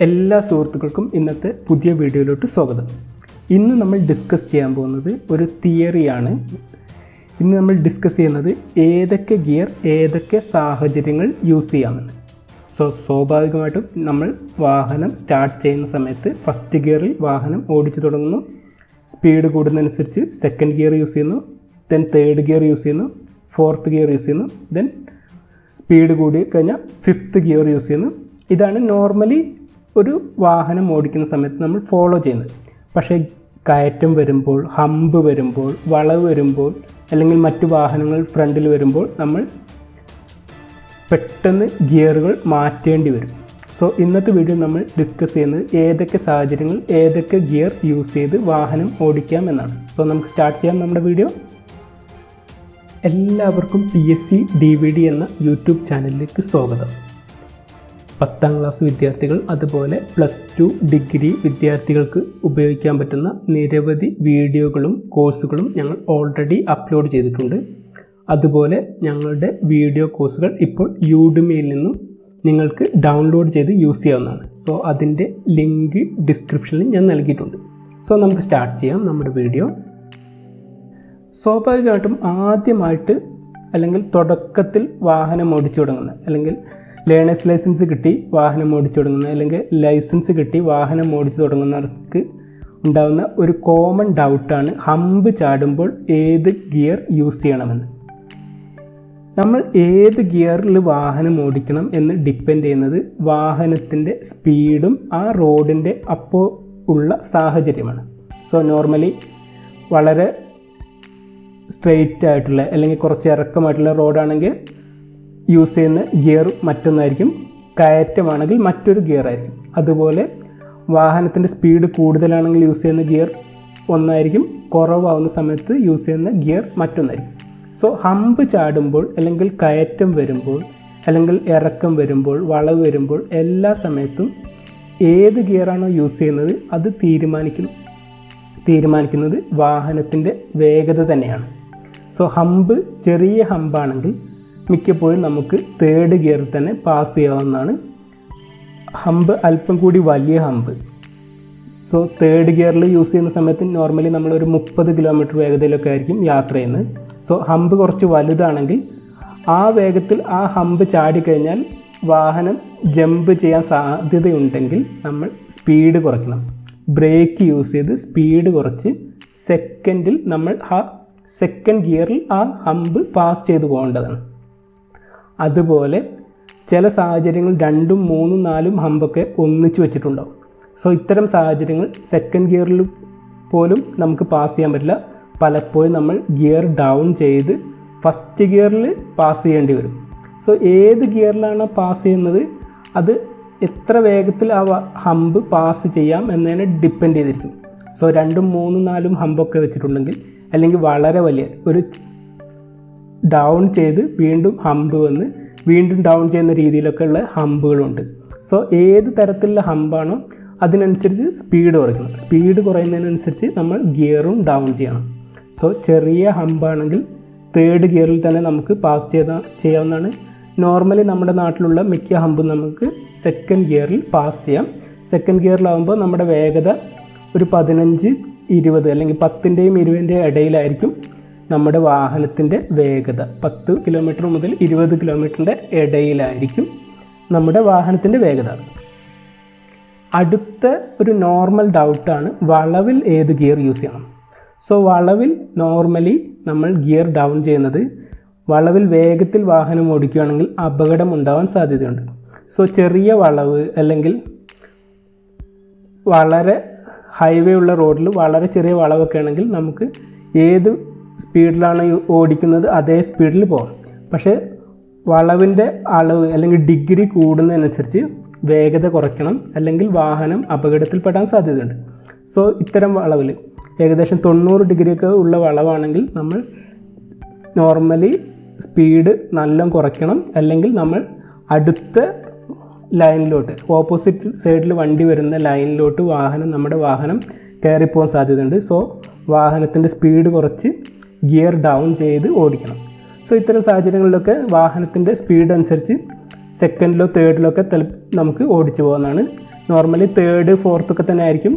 എല്ലാ സുഹൃത്തുക്കൾക്കും ഇന്നത്തെ പുതിയ വീഡിയോയിലോട്ട് സ്വാഗതം. ഇന്ന് നമ്മൾ ഡിസ്കസ് ചെയ്യാൻ പോകുന്നത് ഒരു തിയറിയാണ് ഇന്ന് നമ്മൾ ഡിസ്കസ് ചെയ്യുന്നത് ഏതൊക്കെ ഗിയർ ഏതൊക്കെ സാഹചര്യങ്ങൾ യൂസ് ചെയ്യാമെന്ന്. സോ സ്വാഭാവികമായിട്ടും നമ്മൾ വാഹനം സ്റ്റാർട്ട് ചെയ്യുന്ന സമയത്ത് ഫസ്റ്റ് ഗിയറിൽ വാഹനം ഓടിച്ചു തുടങ്ങുന്നു. സ്പീഡ് കൂടുന്നതനുസരിച്ച് സെക്കൻഡ് ഗിയർ യൂസ് ചെയ്യുന്നു. ദെൻ തേർഡ് ഗിയർ യൂസ് ചെയ്യുന്നു. ഫോർത്ത് ഗിയർ യൂസ് ചെയ്യുന്നു. ദെൻ സ്പീഡ് കൂടി കഴിഞ്ഞാൽ ഫിഫ്ത്ത് ഗിയർ യൂസ് ചെയ്യുന്നു. ഇതാണ് നോർമലി ഒരു വാഹനം ഓടിക്കുന്ന സമയത്ത് നമ്മൾ ഫോളോ ചെയ്യുന്നത്. പക്ഷേ കയറ്റം വരുമ്പോൾ ഹമ്പ് വരുമ്പോൾ വളവ് വരുമ്പോൾ അല്ലെങ്കിൽ മറ്റു വാഹനങ്ങൾ ഫ്രണ്ടിൽ വരുമ്പോൾ നമ്മൾ പെട്ടെന്ന് ഗിയറുകൾ മാറ്റേണ്ടി വരും. സോ ഇന്നത്തെ വീഡിയോ നമ്മൾ ഡിസ്കസ് ചെയ്യുന്നത് ഏതൊക്കെ സാഹചര്യങ്ങൾ ഏതൊക്കെ ഗിയർ യൂസ് ചെയ്ത് വാഹനം ഓടിക്കാം എന്നാണ്. സോ നമുക്ക് സ്റ്റാർട്ട് ചെയ്യാം നമ്മുടെ വീഡിയോ എല്ലാവർക്കും P S C D V D എന്ന യൂട്യൂബ് ചാനലിലേക്ക് സ്വാഗതം. പത്താം ക്ലാസ് വിദ്യാർത്ഥികൾ അതുപോലെ പ്ലസ് ടു ഡിഗ്രി വിദ്യാർത്ഥികൾക്ക് ഉപയോഗിക്കാൻ പറ്റുന്ന നിരവധി വീഡിയോകളും കോഴ്സുകളും ഞങ്ങൾ ഓൾറെഡി അപ്ലോഡ് ചെയ്തിട്ടുണ്ട്. അതുപോലെ ഞങ്ങളുടെ വീഡിയോ കോഴ്സുകൾ ഇപ്പോൾ യൂഡുമിയിൽ നിന്നും നിങ്ങൾക്ക് ഡൗൺലോഡ് ചെയ്ത് യൂസ് ചെയ്യാവുന്നതാണ്. സോ അതിന്റെ ലിങ്ക് ഡിസ്ക്രിപ്ഷനിൽ ഞാൻ നൽകിയിട്ടുണ്ട്. സോ നമുക്ക് സ്റ്റാർട്ട് ചെയ്യാം നമ്മുടെ വീഡിയോ സ്വാഭാവികമായിട്ടും ആദ്യമായിട്ട് അല്ലെങ്കിൽ തുടക്കത്തിൽ വാഹനം ഓടിച്ചു തുടങ്ങുന്ന അല്ലെങ്കിൽ ലേണേഴ്സ് ലൈസൻസ് കിട്ടി വാഹനം ഓടിച്ചു തുടങ്ങുന്ന അല്ലെങ്കിൽ ലൈസൻസ് കിട്ടി വാഹനം ഓടിച്ചു തുടങ്ങുന്നവർക്ക് ഉണ്ടാകുന്ന ഒരു കോമൺ ഡൗട്ടാണ് ഹമ്പ് ചാടുമ്പോൾ ഏത് ഗിയർ യൂസ് ചെയ്യണമെന്ന്. നമ്മൾ ഏത് ഗിയറിൽ വാഹനം ഓടിക്കണം എന്ന് ഡിപ്പെൻഡ് ചെയ്യുന്നത് വാഹനത്തിന്റെ സ്പീഡും ആ റോഡിന്റെ അപ്പോൾ ഉള്ള സാഹചര്യമാണ്. സോ നോർമലി വളരെ സ്ട്രെയിറ്റ് ആയിട്ടുള്ള അല്ലെങ്കിൽ കുറച്ച് ഇറക്കമായിട്ടുള്ള റോഡാണെങ്കിൽ യൂസ് ചെയ്യുന്ന ഗിയർ മറ്റൊന്നായിരിക്കും. കയറ്റമാണെങ്കിൽ മറ്റൊരു ഗിയർ ആയിരിക്കും. അതുപോലെ വാഹനത്തിന്റെ സ്പീഡ് കൂടുതലാണെങ്കിൽ യൂസ് ചെയ്യുന്ന ഗിയർ ഒന്നായിരിക്കും. കുറവാവുന്ന സമയത്ത് യൂസ് ചെയ്യുന്ന ഗിയർ മറ്റൊന്നായിരിക്കും. സോ ഹമ്പ് ചാടുമ്പോൾ അല്ലെങ്കിൽ കയറ്റം വരുമ്പോൾ അല്ലെങ്കിൽ ഇറക്കം വരുമ്പോൾ വളവ് വരുമ്പോൾ എല്ലാ സമയത്തും ഏത് ഗിയറാണോ യൂസ് ചെയ്യുന്നത് അത് തീരുമാനിക്കുന്നു തീരുമാനിക്കുന്നത് വാഹനത്തിന്റെ വേഗത തന്നെയാണ്. സോ ഹമ്പ് ചെറിയ ഹമ്പാണെങ്കിൽ മിക്കപ്പോഴും നമുക്ക് തേർഡ് ഗിയറിൽ തന്നെ പാസ് ചെയ്യാവുന്നതാണ്. ഹമ്പ് അല്പം കൂടി വലിയ ഹമ്പ് സോ തേർഡ് ഗിയറിൽ യൂസ് ചെയ്യുന്ന സമയത്ത് നോർമലി നമ്മളൊരു മുപ്പത് കിലോമീറ്റർ വേഗതയിലൊക്കെ ആയിരിക്കും യാത്ര ചെയ്യുന്നത്. സോ ഹമ്പ് കുറച്ച് വലുതാണെങ്കിൽ ആ വേഗത്തിൽ ആ ഹമ്പ് ചാടിക്കഴിഞ്ഞാൽ വാഹനം ജമ്പ് ചെയ്യാൻ സാധ്യതയുണ്ടെങ്കിൽ നമ്മൾ സ്പീഡ് കുറയ്ക്കണം. ബ്രേക്ക് യൂസ് ചെയ്ത് സ്പീഡ് കുറച്ച് സെക്കൻഡിൽ നമ്മൾ ആ സെക്കൻഡ് ഗിയറിൽ ആ ഹമ്പ് പാസ് ചെയ്ത് പോകേണ്ടതാണ്. അതുപോലെ ചില സാഹചര്യങ്ങൾ രണ്ടും മൂന്നും നാലും ഹമ്പൊക്കെ ഒന്നിച്ച് വെച്ചിട്ടുണ്ടാവും. സോ ഇത്തരം സാഹചര്യങ്ങൾ സെക്കൻഡ് ഗിയറിൽ പോലും നമുക്ക് പാസ് ചെയ്യാൻ പറ്റില്ല. പലപ്പോഴും നമ്മൾ ഗിയർ ഡൗൺ ചെയ്ത് ഫസ്റ്റ് ഗിയറിൽ പാസ് ചെയ്യേണ്ടി വരും. സോ ഏത് ഗിയറിലാണ് പാസ് ചെയ്യുന്നത് അത് എത്ര വേഗത്തിൽ ആ ഹമ്പ് പാസ് ചെയ്യാം എന്നതിനെ ഡിപ്പെൻഡ് ചെയ്തിരിക്കും. സോ രണ്ടും മൂന്നും നാലും ഹമ്പൊക്കെ വെച്ചിട്ടുണ്ടെങ്കിൽ അല്ലെങ്കിൽ വളരെ വലിയ ഒരു ഡൗൺ ചെയ്ത് വീണ്ടും ഹമ്പ് വന്ന് വീണ്ടും ഡൗൺ ചെയ്യുന്ന രീതിയിലൊക്കെ ഉള്ള ഹമ്പുകളുണ്ട് സോ ഏത് തരത്തിലുള്ള ഹമ്പാണോ അതിനനുസരിച്ച് സ്പീഡ് കുറയ്ക്കണം. സ്പീഡ് കുറയുന്നതിനനുസരിച്ച് നമ്മൾ ഗിയറും ഡൗൺ ചെയ്യണം. സോ ചെറിയ ഹമ്പാണെങ്കിൽ തേർഡ് ഗിയറിൽ തന്നെ നമുക്ക് പാസ് ചെയ്ത ചെയ്യാവുന്നതാണ്. നോർമലി നമ്മുടെ നാട്ടിലുള്ള മിക്ക ഹമ്പും നമുക്ക് സെക്കൻഡ് ഗിയറിൽ പാസ് ചെയ്യാം. സെക്കൻഡ് ഗിയറിലാവുമ്പോൾ നമ്മുടെ വേഗത ഒരു പതിനഞ്ച് ഇരുപത് അല്ലെങ്കിൽ പത്തിന്റെയും ഇരുപതിന്റെയും ഇടയിലായിരിക്കും. നമ്മുടെ വാഹനത്തിന്റെ വേഗത പത്ത് കിലോമീറ്റർ മുതൽ ഇരുപത് കിലോമീറ്ററിന്റെ ഇടയിലായിരിക്കും നമ്മുടെ വാഹനത്തിന്റെ വേഗത. അടുത്ത ഒരു നോർമൽ ഡൗട്ടാണ് വളവിൽ ഏത് ഗിയർ യൂസ് ചെയ്യണം. സോ വളവിൽ നോർമലി നമ്മൾ ഗിയർ ഡൗൺ ചെയ്യുന്നത് വളവിൽ വേഗത്തിൽ വാഹനം ഓടിക്കുകയാണെങ്കിൽ അപകടം ഉണ്ടാവാൻ സാധ്യതയുണ്ട്. സോ ചെറിയ വളവ് അല്ലെങ്കിൽ വളരെ ഹൈവേ ഉള്ള റോഡിൽ വളരെ ചെറിയ വളവൊക്കെ ആണെങ്കിൽ നമുക്ക് ഏത് സ്പീഡിലാണ് ഓടിക്കുന്നത് അതേ സ്പീഡിൽ പോകാം. പക്ഷേ വളവിന്റെ അളവ് അല്ലെങ്കിൽ ഡിഗ്രി കൂടുന്നതനുസരിച്ച് വേഗത കുറയ്ക്കണം അല്ലെങ്കിൽ വാഹനം അപകടത്തിൽപ്പെടാൻ സാധ്യതയുണ്ട്. സോ ഇത്തരം വളവിൽ ഏകദേശം തൊണ്ണൂറ് ഡിഗ്രിയൊക്കെ ഉള്ള വളവാണെങ്കിൽ നമ്മൾ നോർമലി സ്പീഡ് നല്ല കുറയ്ക്കണം അല്ലെങ്കിൽ നമ്മൾ അടുത്ത ലൈനിലോട്ട് ഓപ്പോസിറ്റ് സൈഡിൽ വണ്ടി വരുന്ന ലൈനിലോട്ട് വാഹനം നമ്മുടെ വാഹനം കയറിപ്പോകാൻ സാധ്യതയുണ്ട്. സോ വാഹനത്തിന്റെ സ്പീഡ് കുറച്ച് ഗിയർ ഡൗൺ ചെയ്ത് ഓടിക്കണം. സോ ഇത്തരം സാഹചര്യങ്ങളിലൊക്കെ വാഹനത്തിന്റെ സ്പീഡ് അനുസരിച്ച് സെക്കൻഡിലോ തേർഡിലോ ഒക്കെ നമുക്ക് ഓടിച്ചു പോകുന്നതാണ് നോർമലി തേർഡ് ഫോർത്ത് ഒക്കെ തന്നെ ആയിരിക്കും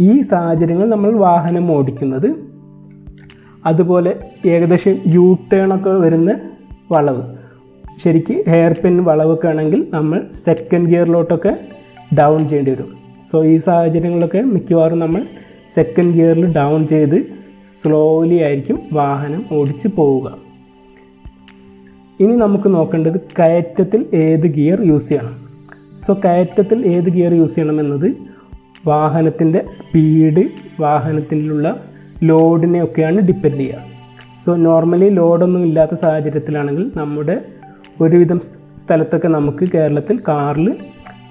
ഈ സാഹചര്യങ്ങൾ നമ്മൾ വാഹനം ഓടിക്കുന്നത്. അതുപോലെ ഏകദേശം യു ടേൺ ഒക്കെ വരുന്ന വളവ്. ശരിക്ക് ഹെയർ പിൻ വളവൊക്കെ ആണെങ്കിൽ നമ്മൾ സെക്കൻഡ് ഗിയറിലോട്ടൊക്കെ ഡൗൺ ചെയ്യേണ്ടി വരും. സോ ഈ സാഹചര്യങ്ങളിലൊക്കെ മിക്കവാറും നമ്മൾ സെക്കൻഡ് ഗിയറിൽ ഡൗൺ ചെയ്ത് സ്ലോലി ആയിരിക്കും വാഹനം ഓടിച്ച് പോവുക. ഇനി നമുക്ക് നോക്കേണ്ടത് കയറ്റത്തിൽ ഏത് ഗിയർ യൂസ് ചെയ്യണം. സോ കയറ്റത്തിൽ ഏത് ഗിയർ യൂസ് ചെയ്യണം എന്നത് വാഹനത്തിന്റെ സ്പീഡ് വാഹനത്തിലുള്ള ലോഡിനെ ഒക്കെയാണ് ഡിപ്പെൻഡ് ചെയ്യുക. സോ നോർമലി ലോഡൊന്നും ഇല്ലാത്ത സാഹചര്യത്തിലാണെങ്കിൽ നമ്മുടെ ഒരുവിധം സ്ഥലത്തൊക്കെ നമുക്ക് കേരളത്തിൽ കാറിൽ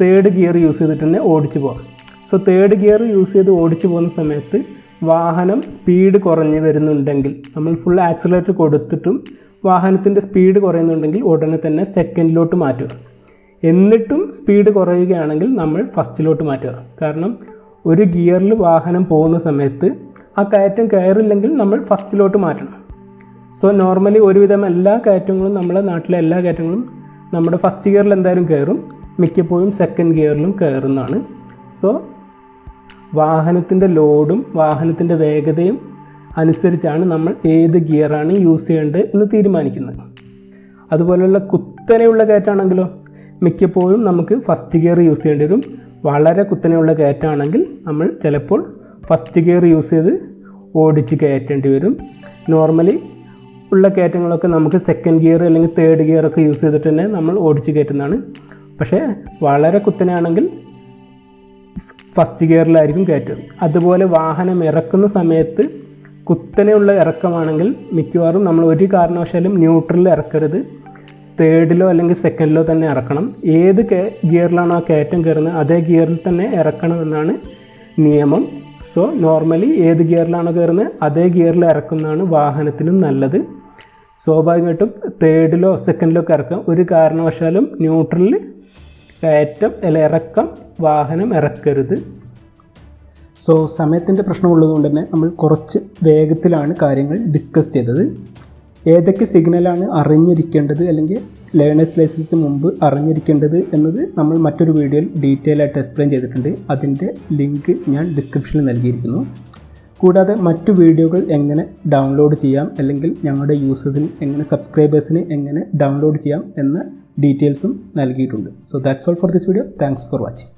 തേർഡ് ഗിയർ യൂസ് ചെയ്തിട്ട് തന്നെ ഓടിച്ചു പോകാം. സോ തേർഡ് ഗിയർ യൂസ് ചെയ്ത് ഓടിച്ചു പോകുന്ന സമയത്ത് വാഹനം സ്പീഡ് കുറഞ്ഞ് വരുന്നുണ്ടെങ്കിൽ നമ്മൾ ഫുൾ ആക്സിലേറ്റർ കൊടുത്തിട്ടും വാഹനത്തിന്റെ സ്പീഡ് കുറയുന്നുണ്ടെങ്കിൽ ഉടനെ തന്നെ സെക്കൻഡിലോട്ട് മാറ്റുക. എന്നിട്ടും സ്പീഡ് കുറയുകയാണെങ്കിൽ നമ്മൾ ഫസ്റ്റിലോട്ട് മാറ്റുക. കാരണം ഒരു ഗിയറിൽ വാഹനം പോകുന്ന സമയത്ത് ആ കയറ്റം കയറില്ലെങ്കിൽ നമ്മൾ ഫസ്റ്റിലോട്ട് മാറ്റണം. സോ നോർമലി ഒരുവിധം എല്ലാ കയറ്റങ്ങളും നമ്മുടെ നാട്ടിലെ എല്ലാ കയറ്റങ്ങളും നമ്മുടെ ഫസ്റ്റ് ഗിയറിൽ എന്തായാലും കയറും. മിക്കപ്പോഴും സെക്കൻഡ് ഗിയറിലും കയറുന്നതാണ്. സോ വാഹനത്തിന്റെ ലോഡും വാഹനത്തിന്റെ വേഗതയും അനുസരിച്ചാണ് നമ്മൾ ഏത് ഗിയറാണ് യൂസ് ചെയ്യേണ്ടത് എന്ന് തീരുമാനിക്കുന്നത്. അതുപോലെയുള്ള കുത്തനെയുള്ള കയറ്റാണെങ്കിലോ മിക്കപ്പോഴും നമുക്ക് ഫസ്റ്റ് ഗിയർ യൂസ് ചെയ്യേണ്ടി വരും. വളരെ കുത്തനെയുള്ള കയറ്റാണെങ്കിൽ നമ്മൾ ചിലപ്പോൾ ഫസ്റ്റ് ഗിയർ യൂസ് ചെയ്ത് ഓടിച്ച് കയറ്റേണ്ടി വരും. നോർമലി ഉള്ള കയറ്റങ്ങളൊക്കെ നമുക്ക് സെക്കൻഡ് ഗിയർ അല്ലെങ്കിൽ തേർഡ് ഗിയർ ഒക്കെ യൂസ് ചെയ്തിട്ട് തന്നെ നമ്മൾ ഓടിച്ച് കയറ്റുന്നതാണ്. പക്ഷേ വളരെ കുത്തനെയാണെങ്കിൽ ഫസ്റ്റ് ഗിയറിലായിരിക്കും കയറ്റുക. അതുപോലെ വാഹനം ഇറക്കുന്ന സമയത്ത് കുത്തനെയുള്ള ഇറക്കമാണെങ്കിൽ മിക്കവാറും നമ്മൾ ഒരു കാരണവശാലും ന്യൂട്രലിൽ ഇറക്കരുത്. തേർഡിലോ അല്ലെങ്കിൽ സെക്കൻഡിലോ തന്നെ ഇറക്കണം. ഏത് ഗിയറിലാണോ കയറ്റം കയറുന്നത് അതേ ഗിയറിൽ തന്നെ ഇറക്കണമെന്നാണ് നിയമം. സോ നോർമലി ഏത് ഗിയറിലാണോ കയറുന്നത് അതേ ഗിയറിൽ ഇറക്കുന്നതാണ് വാഹനത്തിനും നല്ലത്. സ്വാഭാവികമായിട്ടും തേർഡിലോ സെക്കൻഡിലോ ഒക്കെ ഇറക്കാം. ഒരു കാരണവശാലും ന്യൂട്രലിൽ കയറ്റം അല്ല ഇറക്കം വാഹനം ഇറക്കരുത്. സോ സമയത്തിന്റെ പ്രശ്നമുള്ളതുകൊണ്ട് തന്നെ നമ്മൾ കുറച്ച് വേഗത്തിലാണ് കാര്യങ്ങൾ ഡിസ്കസ് ചെയ്തത്. ഏതൊക്കെ സിഗ്നലാണ് അറിഞ്ഞിരിക്കേണ്ടത് അല്ലെങ്കിൽ ലേണേഴ്സ് ലൈസൻസ് മുമ്പ് അറിഞ്ഞിരിക്കേണ്ടത് എന്നത് നമ്മൾ മറ്റൊരു വീഡിയോയിൽ ഡീറ്റെയിൽ ആയിട്ട് എക്സ്പ്ലെയിൻ ചെയ്തിട്ടുണ്ട്. അതിന്റെ ലിങ്ക് ഞാൻ ഡിസ്ക്രിപ്ഷനിൽ നൽകിയിരിക്കുന്നു. കൂടാതെ മറ്റു വീഡിയോകൾ എങ്ങനെ ഡൗൺലോഡ് ചെയ്യാം അല്ലെങ്കിൽ ഞങ്ങളുടെ യൂസേഴ്സിന് എങ്ങനെ സബ്സ്ക്രൈബേഴ്സിന് എങ്ങനെ ഡൗൺലോഡ് ചെയ്യാം എന്ന ഡീറ്റെയിൽസും നൽകിയിട്ടുണ്ട്. So that's all for this video thanks for watching